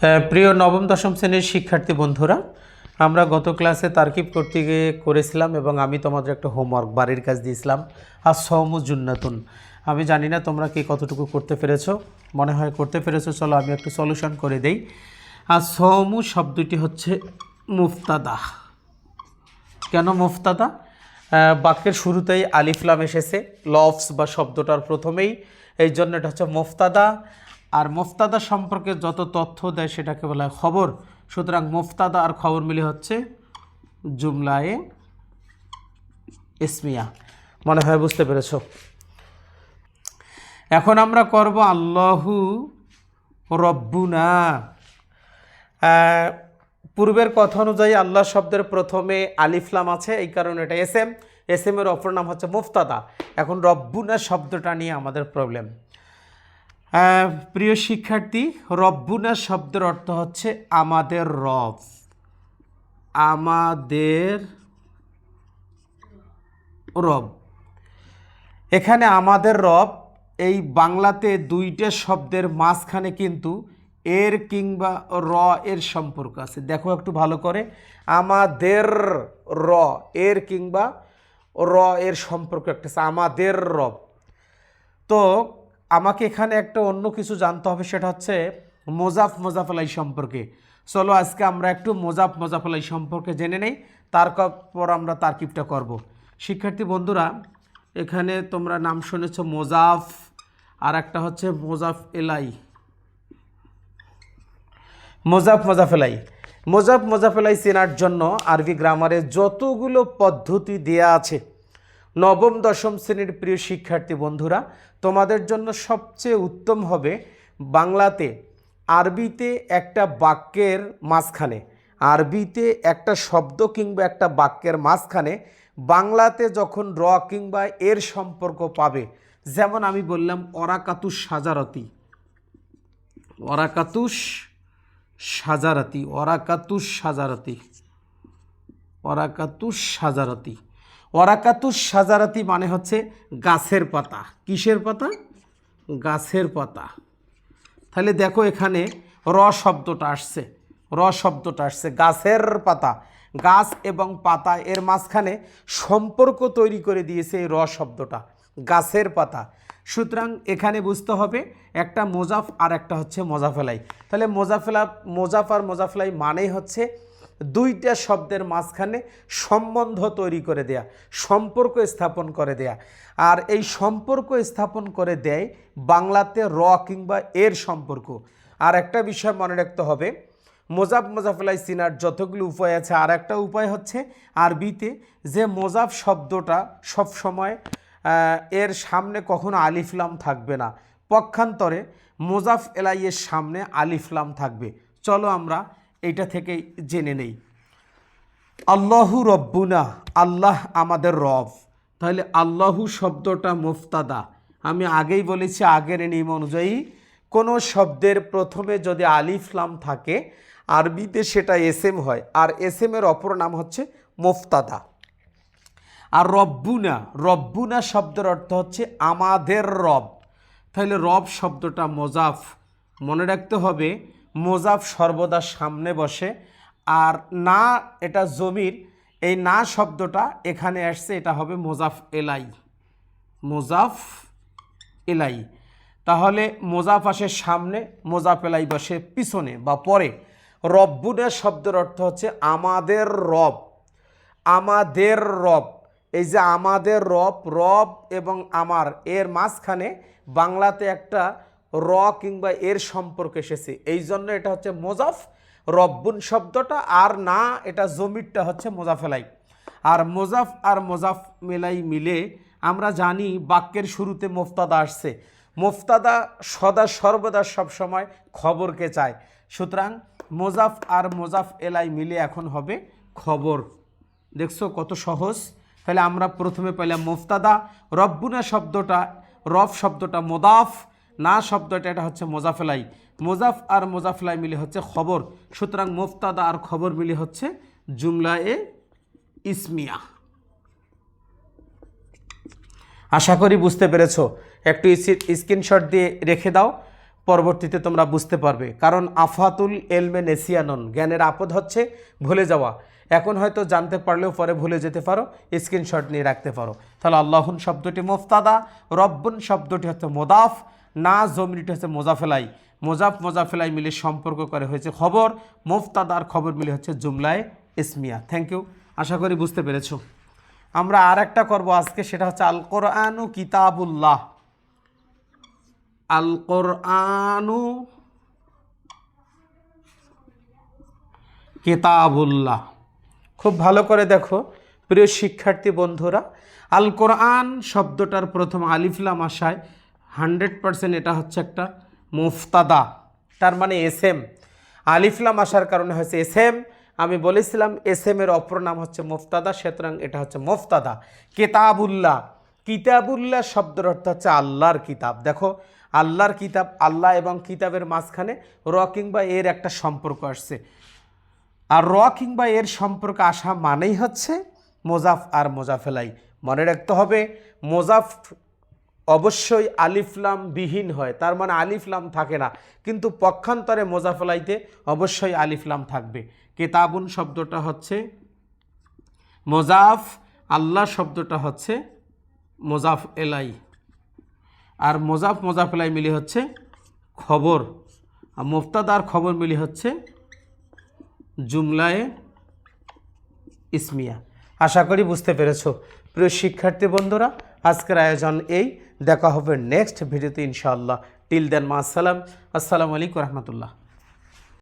হ্যাঁ, প্রিয় নবম দশম শ্রেণির শিক্ষার্থী বন্ধুরা আমরা গত ক্লাসে তারকিব করতে গিয়ে করেছিলাম এবং আমি তোমাদের একটা হোমওয়ার্ক বাড়ির কাজ দিয়েছিলাম আর সৌমু জুন্নাতুন। আমি জানি না তোমরা কে কতটুকু করতে পেরেছ মনে হয় করতে পেরেছ চলো আমি একটু সলিউশন করে দেই। আর সৌমু শব্দটি হচ্ছে মুফতাদা। কেন মুফতাদা? বাক্যের শুরুতেই আলিফলাম এসেছে লফস বা শব্দটার প্রথমেই এই জন্য এটা হচ্ছে মুফতাদা। মুফতাদা সম্পর্কে যত তথ্য দেয় সেটাকে বলা হয় খবর। সুতরাং মুফতাদা আর খবর মিলে হচ্ছে জুমলায়ে ইসমিয়া। মনে হয় বুঝতে পেরেছ? এখন আমরা করব আল্লাহু রব্বুনা। পূর্বের কথা অনুযায়ী আল্লাহ শব্দের প্রথমে আলিফলাম আছে, এই কারণে এটা এস এম এস এম এর অপর নাম হচ্ছে মুফতাদা। এখন রব্বুনা শব্দটা নিয়ে আমাদের প্রবলেম প্রিয় শিক্ষার্থী, রব্বুনা শব্দের অর্থ হচ্ছে আমাদের রব। আমাদের রব। এখানে আমাদের রব, এই বাংলাতে দুইটা শব্দের মাঝখানে কিন্তু এর কিংবা র এর সম্পর্ক আছে। দেখো একটু ভালো করে। আমাদের র, এর কিংবা র এর সম্পর্ক একটা আছে। আমাদের রব। তো আমাকে এখানে একটা অন্য কিছু জানতে হবে, সেটা হচ্ছে মোজাফ মোজাফলাই সম্পর্কে। চলো আজকে আমরা একটু মোজাফ মোজাফলাই সম্পর্কে জেনে নেই তারপর আমরা তারকিবটা করব। শিক্ষার্থী বন্ধুরা, এখানে তোমরা নাম শুনেছ মোজাফ, আর একটা হচ্ছে মোজাফ এলাই। মোজাফ মোজাফেলাই মোজাফ মোজাফেলাই চেনার জন্য আরবি গ্রামারে যতগুলো পদ্ধতি দেয়া আছে নবম, দশম শ্রেণির প্রিয় শিক্ষার্থী বন্ধুরা, তোমাদের জন্য সবচেয়ে উত্তম হবে বাংলাতে আরবিতে একটা বাক্যের মাঝখানে, আরবিতে একটা শব্দ কিংবা একটা বাক্যের মাঝখানে বাংলাতে যখন র কিংবা এর সম্পর্ক পাবে, যেমন আমি বললাম, অরাকাতুস সাজারতি। অরাকাতুস সাজারাতি অরাকাতুস সাজারাতি অরাকাতুস সাজারাতি। অরাকাতুস সাজারাতি মানে হচ্ছে গাছের পাতা। কিসের পাতা? গাছের পাতা। তাহলে দেখো এখানে র শব্দটা আসছে। র শব্দটা আসছে, গাছের পাতা। গাছ এবং পাতা, এর মাঝখানে সম্পর্ক তৈরি করে দিয়েছে এই র শব্দটা, গাছের পাতা। সুতরাং এখানে বুঝতে হবে একটা মোজাফ আর একটা হচ্ছে মোজাফেলাই। তাহলে মোজাফেলা, মোজাফ আর মোজাফেলাই মানেই হচ্ছে দুইটা শব্দের মাঝখানে সম্বন্ধ তৈরি করে দেয়া, সম্পর্ক স্থাপন করে দেয়া। আর এই সম্পর্ক স্থাপন করে দেয় বাংলাতে র কিংবা এর সম্পর্ক। আর একটা বিষয় মনে রাখতে হবে, মোজাফ মোজাফেলাই সিনার যতগুলো উপায় আছে, আর একটা উপায় হচ্ছে আরবিতে যে মোজাফ শব্দটা সব সময় এর সামনে কখনো আলিফলাম থাকবে না। পক্ষান্তরে মোজাফ এলাইয়ের সামনে আলিফলাম থাকবে। চলো আমরা এইটা থেকে জেনে নেই। আল্লাহু রব্বুনা, আল্লাহ আমাদের রব। তাহলে আল্লাহু শব্দটা মুফতাদা। আমি আগেই বলেছি, আগের নিয়ম অনুযায়ী কোনো শব্দের প্রথমে যদি আলিফলাম থাকে, আরবিতে সেটা এসএম হয়, আর এসএম এর অপর নাম হচ্ছে মুফতাদা। আর রব্বুনা রব্বুনা শব্দের অর্থ হচ্ছে আমাদের রব। তাহলে রব শব্দটা মোজাফ। মনে রাখতে হবে মোজাফ সর্বদা সামনে বসে। আর না, এটা জমির, এই না শব্দটা এখানে আসছে, এটা হবে মোজাফ এলাই। মোজাফ এলাই। তাহলে মোজাফ আসে সামনে, মোজাফ এলাই বসে পিছনে বা পরে। রব্বুনা শব্দের অর্থ হচ্ছে আমাদের রব। আমাদের রব। এই যে আমাদের রব রব এবং আমার, এর মাঝখানে বাংলাতে একটা র কিংবা এর সম্পর্ক এসেছে। এই জন্য এটা হচ্ছে মোজাফ রব্বুন শব্দটা আর না, এটা জমিরটা হচ্ছে মোজাফেলাই। আর মোজাফ আর মোজাফ মেলাই মিলে আমরা জানি বাক্যের শুরুতে মোফতাদা আসছে। মোফতাদা সদা সর্বদা সবসময় খবরকে চায়। সুতরাং মোজাফ আর মোজাফ এলাই মিলে এখন হবে খবর। দেখছ কত সহজ? তাহলে আমরা প্রথমে পেলাম মোফতাদা। রব্বুনা শব্দটা রব শব্দটা মোদাফ। না শব্দটা, এটা হচ্ছে মোজাফেলাই। মোজাফ আর মোজাফেলাই মিলে হচ্ছে খবর। সুতরাং মুফতাদা আর খবর মিলে হচ্ছে জুমলা এ ইসমিয়া। আশা করি বুঝতে পেরেছ। একটু স্ক্রিনশট দিয়ে রেখে দাও, পরবর্তীতে তোমরা বুঝতে পারবে। কারণ আফাতুল এলমে নেসিয়ানন, জ্ঞানের আপদ হচ্ছে ভুলে যাওয়া। এখন হয়তো জানতে পারলেও পরে ভুলে যেতে পারো, স্ক্রিনশট নিয়ে রাখতে পারো। তাহলে আল্লাহুন শব্দটি মোফতাদা, রব্বুন শব্দটি হচ্ছে মোদাফ না জমিনটি হচ্ছে মোজাফেলাই মোজাফ মোজাফেলাই মিলে সম্পর্ক করে হয়েছে খবর। মোফতাদার খবর মিলে হচ্ছে জুমলায় ইসমিয়া। থ্যাংক ইউ আশা করি বুঝতে পেরেছ। আমরা আর একটা করব আজকে, সেটা হচ্ছে আল কোরআনু কিতাবুল্লাহ। আল কোরআনু কিতাবুল্লাহ। খুব ভালো করে দেখো, প্রিয় শিক্ষার্থী বন্ধুরা। আল কোরআন শব্দটার প্রথম আলিফলাম আসায় হান্ড্রেড পারসেন্ট এটা হচ্ছে একটা মুফতাদা। তার মানে এস এম। আলিফলাম আসার কারণে হয়েছে এস এম। আমি বলেছিলাম এস এম এর অপর নাম হচ্ছে মুফতাদা, সুতরাং এটা হচ্ছে মুফতাদা। কেতাবুল্লাহ। কিতাবুল্লাহ শব্দের অর্থ হচ্ছে আল্লাহর কিতাব। দেখো, আল্লাহর কিতাব, আল্লাহ এবং কিতাবের মাঝখানে র কিংবা এর একটা সম্পর্ক আসছে। আর র কিংবা এর সম্পর্ক আসা মানেই হচ্ছে মোজাফ আর মোজাফেলাই। মনে রাখতে হবে, মোজাফ অবশ্যই আলিফলাম বিহীন হয়, তার মানে আলিফলাম থাকে না। কিন্তু পক্ষান্তরে মোজাফেলাইতে অবশ্যই আলিফলাম থাকবে। কেতাবুন শব্দটা হচ্ছে মোজাফ, আল্লাহ শব্দটা হচ্ছে মোজাফ এলাই। আর মোজাফ মোজাফ এলাই মিলি হচ্ছে খবর। আর মুফতাদার খবর মিলি হচ্ছে জুমলায় ইসমিয়া। আশা করি বুঝতে পেরেছ। প্রিয় শিক্ষার্থী বন্ধুরা আজকের আয়োজন এই। দেখা হবে নেক্সট ভিডিওতে ইনশাআল্লাহ। টিল দেন মা আসসালাম আসসালামু আলাইকুম রহমতুল্লাহ।